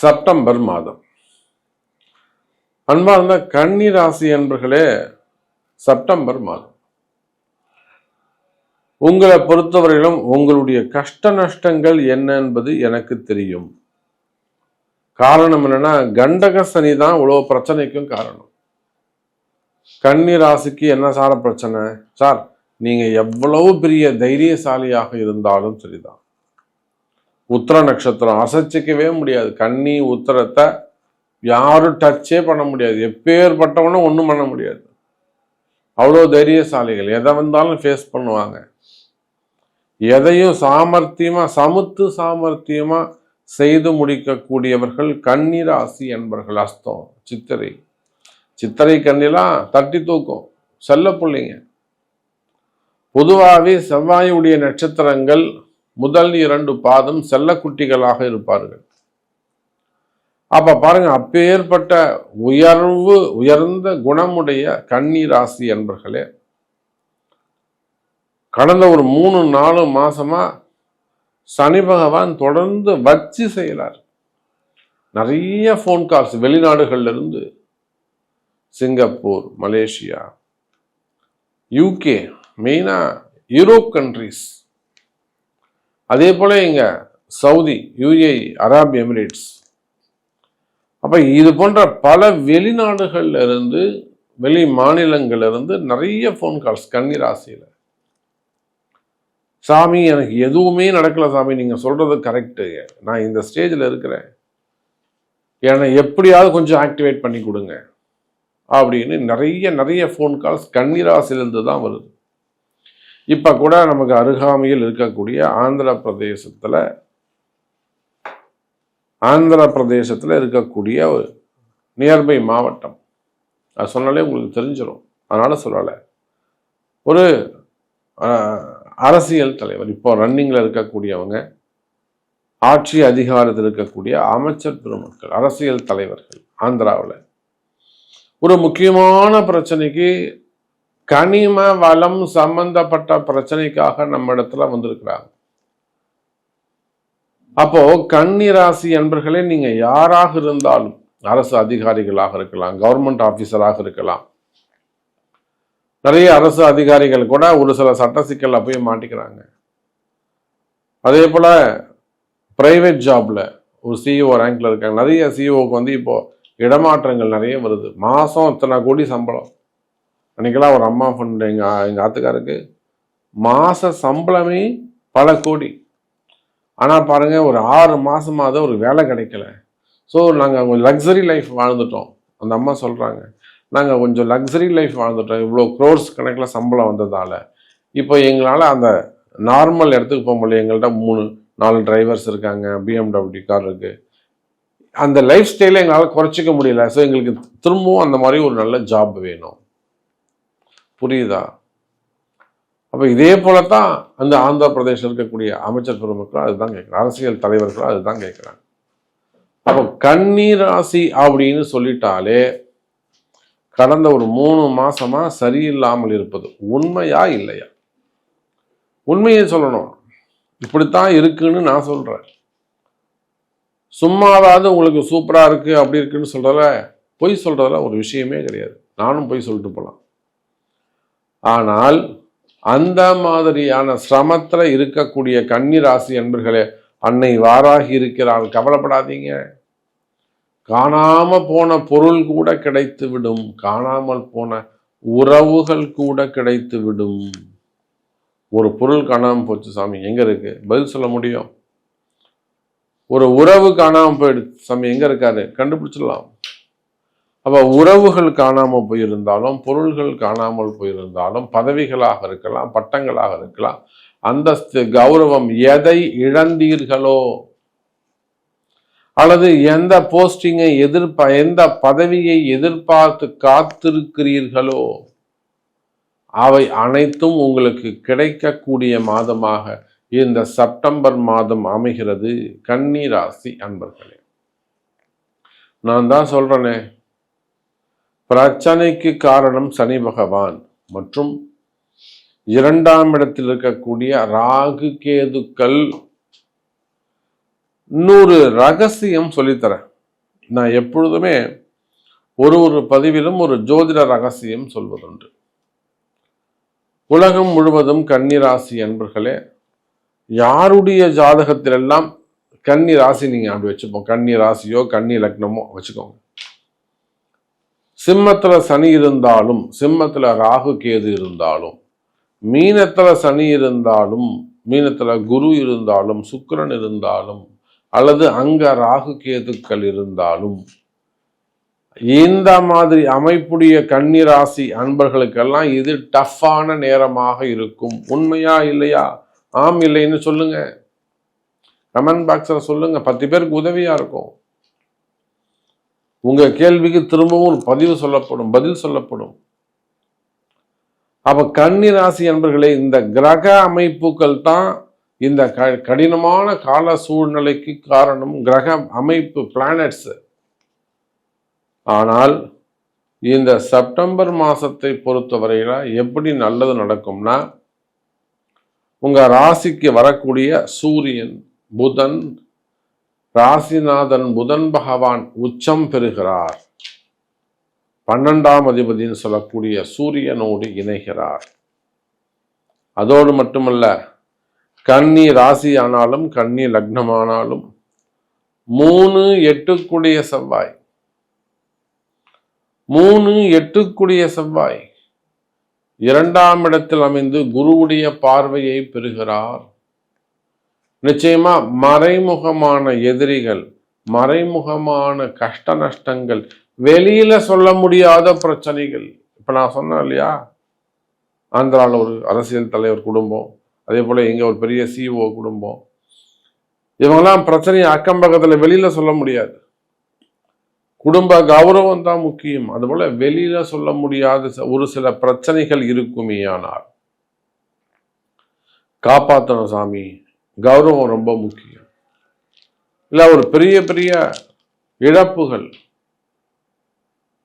September மாதம். அன்பார்ந்த கன்னி ராசி என்பர்களே செப்டம்பர் மாதம். உங்களை பொறுத்தவரையிலும் உங்களுடைய கஷ்ட நஷ்டங்கள் என்ன என்பது எனக்கு தெரியும். காரணம் என்னன்னா கண்டக சனி தான் இவ்வளவு பிரச்சனைக்கும் காரணம். கன்னி ராசிக்கு என்ன சார பிரச்சனை? சார் நீங்க எவ்வளவு பெரிய தைரியசாலியாக இருந்தாலும் சரிதான். உத்தர நட்சத்திரம் அசைச்சிக்கவே முடியாது. கன்னி உத்தரத்தை யாரும் டச்சே பண்ண முடியாது. எப்பேற்பட்டவனும் ஒன்றும் பண்ண முடியாது. அவ்வளோ தைரியசாலிகள். எதை வந்தாலும் ஃபேஸ் பண்ணுவாங்க. எதையும் சாமர்த்தியமா சமுத்து சாமர்த்தியமா செய்து முடிக்கக்கூடியவர்கள் கன்னிராசி என்பர்கள். அஸ்தம் சித்திரை. சித்திரை கண்ணிலாம் தட்டி தூக்கும். செல்ல பிள்ளைங்க. பொதுவாகவே செவ்வாயுடைய நட்சத்திரங்கள் முதல் இரண்டு பாதம் செல்லக்குட்டிகளாக இருப்பார்கள். அப்ப பாருங்க அப்பேற்பட்ட உயர்வு உயர்ந்த குணமுடைய கன்னி ராசி என்பர்களே கடந்த ஒரு மூணு நாலு மாசமா சனி பகவான் தொடர்ந்து வச்சு செய்கிறார் நிறைய ஃபோன் கால்ஸ் வெளிநாடுகள்லேருந்து சிங்கப்பூர் மலேசியா யூகே மெயினாக யூரோப் கண்ட்ரிஸ் அதே போல் இங்கே சவுதி யுஏ அராப் எமிரேட்ஸ். அப்போ இது போன்ற பல வெளிநாடுகளில் இருந்து வெளி மாநிலங்கள்லேருந்து நிறைய ஃபோன் கால்ஸ் கன்னிராசியில் சாமி எனக்கு எதுவுமே நடக்கல சாமி நீங்கள் சொல்கிறது கரெக்டு நான் இந்த ஸ்டேஜில் இருக்கிறேன். என்னை எப்படியாவது கொஞ்சம் ஆக்டிவேட் பண்ணி கொடுங்க. அப்படின்னு நிறைய நிறைய ஃபோன் கால்ஸ் கன்னிராசிலேருந்து தான் வருது. இப்போ கூட நமக்கு அருகாமையில் இருக்கக்கூடிய ஆந்திர பிரதேசத்தில் ஆந்திர பிரதேசத்தில் இருக்கக்கூடிய ஒரு நியர்பை மாவட்டம். அது சொன்னாலே உங்களுக்கு தெரிஞ்சிடும் அதனால் சொல்லலை. ஒரு அரசியல் தலைவர் இப்போ ரன்னிங்கில் இருக்கக்கூடியவங்க ஆட்சி அதிகாரத்தில் இருக்கக்கூடிய அமைச்சர் பெருமக்கள் அரசியல் தலைவர்கள் ஆந்திராவில். ஒரு முக்கியமான பிரச்சனைக்கு கனிம வளம் சம்பந்தப்பட்ட பிரச்சனைக்காக நம்ம இடத்துல வந்திருக்கிறாங்க. அப்போ கன்னி ராசி என்பர்களே நீங்க யாராக இருந்தாலும் அரசு அதிகாரிகளாக இருக்கலாம் கவர்மெண்ட் ஆபீசராக இருக்கலாம். நிறைய அரசு அதிகாரிகள் கூட ஒரு சில சட்ட சிக்கல்ல போய் மாட்டிக்கிறாங்க. அதே போல பிரைவேட் ஜாப்ல ஒரு சிஇஓ ரேங்க்ல இருக்காங்க. நிறைய சிஇஓக்கு வந்து இப்போ இடமாற்றங்கள் நிறைய வருது. மாசம் இத்தனை கோடி சம்பளம்? அன்னைக்கெல்லாம் ஒரு அம்மா ஃபண்ட் எங்கள் எங்கள் ஆத்துக்காருக்கு மாத சம்பளமே பல கோடி. ஆனால் பாருங்கள் ஒரு ஆறு மாசமாவது ஒரு வேலை கிடைக்கல. ஸோ நாங்கள் கொஞ்சம் லக்ஸரி லைஃப் வாழ்ந்துட்டோம். அந்த அம்மா சொல்கிறாங்க நாங்கள் கொஞ்சம் லக்ஸரி லைஃப் வாழ்ந்துட்டோம். இவ்வளோ க்ரோர்ஸ் கணக்கில் சம்பளம் வந்ததால. இப்போ எங்களால் அந்த நார்மல் இடத்துக்கு போக முடியல. எங்கள்கிட்ட மூணு நாலு டிரைவர்ஸ் இருக்காங்க. பிஎம்டபிள்யூ கார் இருக்குது அந்த லைஃப் ஸ்டைலை எங்களால் குறைச்சிக்க முடியல. ஸோ எங்களுக்கு திரும்பவும் அந்த மாதிரி ஒரு நல்ல ஜாப் வேணும். புரியுதா? அப்போ இதே போலத்தான் அந்த ஆந்திர பிரதேசம் இருக்கக்கூடிய அமைச்சர் பெருமக்களும் அதுதான் கேட்குறாங்க. அரசியல் தலைவர்களும் அதுதான் கேட்குறாங்க. அப்போ கண்ணீராசி அப்படின்னு சொல்லிட்டாலே கடந்த ஒரு மூணு மாசமா சரியில்லாமல் இருப்பது உண்மையா இல்லையா? உண்மையை சொல்லணும். இப்படித்தான் இருக்குன்னு நான் சொல்றேன். சும்மாவாவது உங்களுக்கு சூப்பரா இருக்கு அப்படி இருக்குன்னு சொல்றத பொய் சொல்றதுல ஒரு விஷயமே கிடையாது. நானும் பொய் சொல்லிட்டு போலாம். ஆனால் அந்த மாதிரியான சிரமத்தில் இருக்கக்கூடிய கன்னி ராசி என்பர்களே அன்னை வாராகி இருக்கிறாள். கவலைப்படாதீங்க. காணாம போன பொருள் கூட கிடைத்து விடும். காணாமல் போன உறவுகள் கூட கிடைத்து விடும். ஒரு பொருள் காணாமல் போச்சு சாமி. எங்கே இருக்கு? பதில் சொல்ல முடியும். ஒரு உறவு காணாமல் போயிடுச்சு. சாமி எங்கே இருக்காரு? கண்டுபிடிச்சிடலாம். அப்போ உறவுகள் காணாமல் போயிருந்தாலும் பொருள்கள் காணாமல் போயிருந்தாலும் பதவிகளாக இருக்கலாம் பட்டங்களாக இருக்கலாம் அந்தஸ்து கௌரவம் எதை இழந்தீர்களோ அல்லது எந்த போஸ்டிங்கை எதிர்ப்ப எந்த பதவியை எதிர்பார்த்து காத்திருக்கிறீர்களோ அவை அனைத்தும் உங்களுக்கு கிடைக்கக்கூடிய மாதமாக இந்த செப்டம்பர் மாதம் அமைகிறது. கன்னி ராசி அன்பர்களே. நான் தான் சொல்றேனே பிரச்சனைக்கு காரணம் சனி பகவான். மற்றும் இரண்டாம் இடத்தில் இருக்கக்கூடிய ராகு கேதுக்கள் இன்னொரு ரகசியம் சொல்லித்தரேன் நான் எப்பொழுதுமே ஒரு ஒரு பதிவிலும் ஒரு ஜோதிட ரகசியம் சொல்வதுண்டு. உலகம் முழுவதும் கன்னிராசி அன்பர்களே யாருடைய ஜாதகத்திலெல்லாம் கன்னி ராசி நீங்கள் அப்படி வச்சுப்போம். கன்னி ராசியோ கன்னி லக்னமோ வச்சுக்கோங்க. சிம்மத்தில் சனி இருந்தாலும் சிம்மத்தில் ராகு கேது இருந்தாலும் மீனத்தில் சனி இருந்தாலும் மீனத்தில் குரு இருந்தாலும் சுக்கரன் இருந்தாலும் அல்லது அங்க ராகு கேதுக்கள் இருந்தாலும் இந்த மாதிரி அமைப்புடைய கன்னிராசி அன்பர்களுக்கெல்லாம் இது டஃப்பான நேரமாக இருக்கும். உண்மையா இல்லையா? ஆம் இல்லைன்னு சொல்லுங்க. கமெண்ட் பாக்ஸில் சொல்லுங்க. பத்து பேருக்கு உதவியா இருக்கும். உங்க கேள்விக்கு திரும்பவும் ஒரு பதிவு சொல்லப்படும் பதில் சொல்லப்படும். அப்ப கன்னி ராசி என்பர்களே இந்த கிரக அமைப்புகள் தான் இந்த க கடினமான கால சூழ்நிலைக்கு காரணம். கிரக அமைப்பு பிளானட்ஸ் ஆனால் இந்த செப்டம்பர் மாசத்தை பொறுத்தவரையில எப்படி நல்லது நடக்கும்னா உங்க ராசிக்கு வரக்கூடிய சூரியன் புதன் ராசிநாதன் புதன் பகவான் உச்சம் பெறுகிறார். பன்னெண்டாம் அதிபதினு சொல்லக்கூடிய சூரியனோடு இணைகிறார். அதோடு மட்டுமல்ல கன்னி ராசி ஆனாலும் கன்னி லக்னமானாலும் மூணு எட்டுக்குடிய செவ்வாய். மூணு எட்டுக்குடிய செவ்வாய். இரண்டாம் இடத்தில் அமைந்து குருவுடைய பார்வையை பெறுகிறார். நிச்சயமா மறைமுகமான எதிரிகள் மறைமுகமான கஷ்ட நஷ்டங்கள் வெளியில சொல்ல முடியாத பிரச்சனைகள். இப்ப நான் சொன்னேன் இல்லையா? ஆந்திராவில் ஒரு அரசியல் தலைவர் குடும்பம் அதே போல இங்க ஒரு பெரிய சிஓ குடும்பம். இவங்கெல்லாம் பிரச்சனையை அக்கம் பக்கத்துல வெளியில சொல்ல முடியாது. குடும்ப கௌரவம் தான் முக்கியம். அதுபோல வெளியில சொல்ல முடியாத ஒரு சில பிரச்சனைகள் இருக்குமே ஆனால். காப்பாற்றணும் சாமி. கௌரவம் ரொம்ப முக்கியம். இல்லை ஒரு பெரிய பெரிய இழப்புகள்.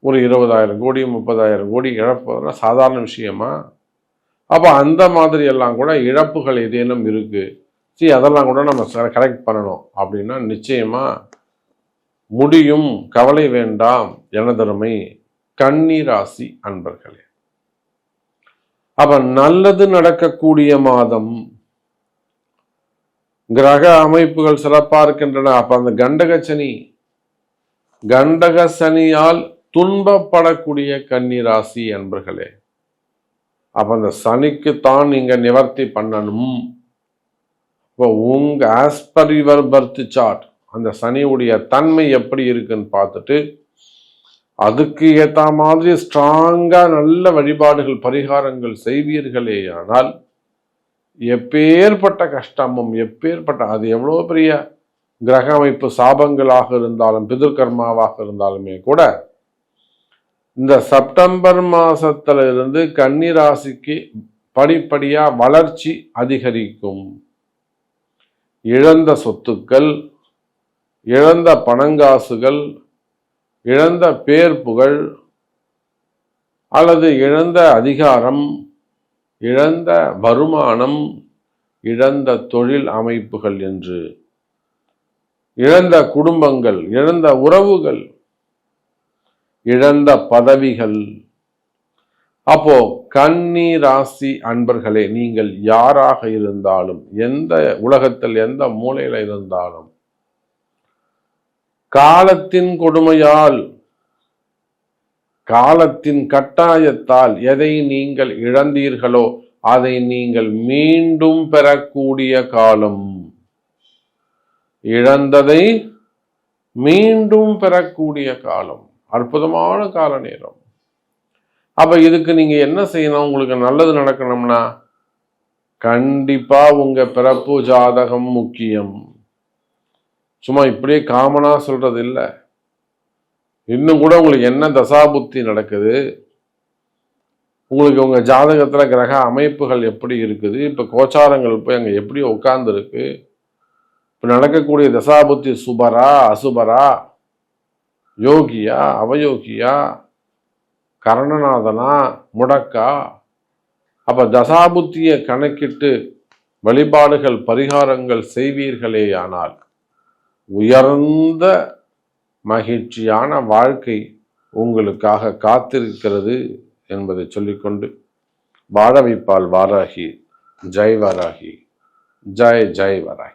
ஒரு இருபதாயிரம் கோடி முப்பதாயிரம் கோடி இழப்பு சாதாரண விஷயமா? அப்போ அந்த மாதிரி எல்லாம் கூட இழப்புகள் ஏதேனும் இருக்கு. சரி அதெல்லாம் கூட நம்ம கரெக்ட் பண்ணணும். அப்படின்னா நிச்சயமாக முடியும். கவலை வேண்டாம். எனதருமை கண்ணீராசி அன்பர்களே. அப்போ நல்லது நடக்கக்கூடிய மாதம் கிரக அமைப்புகள் சிறப்பாக இருக்கின்றன அப்ப அந்த கண்டக சனி கண்டக சனியால் துன்பப்படக்கூடிய கன்னிராசி என்பர்களே அப்ப அந்த சனிக்கு தான் நீங்க நிவர்த்தி பண்ணணும். இப்போ உங்க as per your birth chart அந்த சனியுடைய தன்மை எப்படி இருக்குன்னு பார்த்துட்டு அதுக்கு ஏற்ற மாதிரி ஸ்ட்ராங்கா நல்ல வழிபாடுகள் பரிகாரங்கள் செய்வீர்களே ஆனால் எப்பேற்பட்ட கஷ்டமும் எப்பேற்பட்ட அது எவ்வளோ பெரிய கிரக அமைப்பு சாபங்களாக இருந்தாலும் பிதுர்கர்மாவாக இருந்தாலுமே கூட இந்த செப்டம்பர் மாசத்துல இருந்து கன்னிராசிக்கு படிப்படியாக வளர்ச்சி அதிகரிக்கும். இழந்த சொத்துக்கள் இழந்த பணங்காசுகள் இழந்த பேர் புகழ் அல்லது இழந்த அதிகாரம் இழந்த வருமானம் இழந்த தொழில் அமைப்புகள் என்று. இழந்த குடும்பங்கள் இழந்த உறவுகள் இழந்த பதவிகள். அப்போ கன்னி ராசி அன்பர்களே நீங்கள் யாராக இருந்தாலும் எந்த உலகத்தில் எந்த மூலையில் இருந்தாலும் காலத்தின் கொடுமையால் காலத்தின் கட்டாயத்தால் எதை நீங்கள் இழந்தீர்களோ அதை நீங்கள் மீண்டும் பெறக்கூடிய காலம். இழந்ததை மீண்டும் பெறக்கூடிய காலம். அற்புதமான கால நேரம். அப்ப இதுக்கு நீங்க என்ன செய்யணும்? உங்களுக்கு நல்லது நடக்கணும்னா கண்டிப்பா உங்க பிறப்பு ஜாதகம் முக்கியம். சும்மா இப்படியே காமனா சொல்றது இல்லை இன்னும் கூட உங்களுக்கு என்ன தசாபுத்தி நடக்குது? உங்களுக்கு உங்கள் ஜாதகத்தில் கிரக அமைப்புகள் எப்படி இருக்குது? இப்போ கோச்சாரங்கள் போய் அங்கே எப்படி உட்காந்துருக்கு இப்போ நடக்கக்கூடிய தசாபுத்தி சுபரா அசுபரா? யோகியா அவயோகியா? கரணநாதனா? முடக்கா? அப்போ தசாபுத்தியை கணக்கிட்டு வழிபாடுகள் பரிகாரங்கள் செய்வீர்களேயானால் உயர்ந்த மகிழ்ச்சியான வாழ்க்கை உங்களுக்காக காத்திருக்கிறது என்பதை சொல்லிக்கொண்டு வாழவிப்பால் வாராகி ஜெய் வாராகி ஜெய் ஜெய் வராகி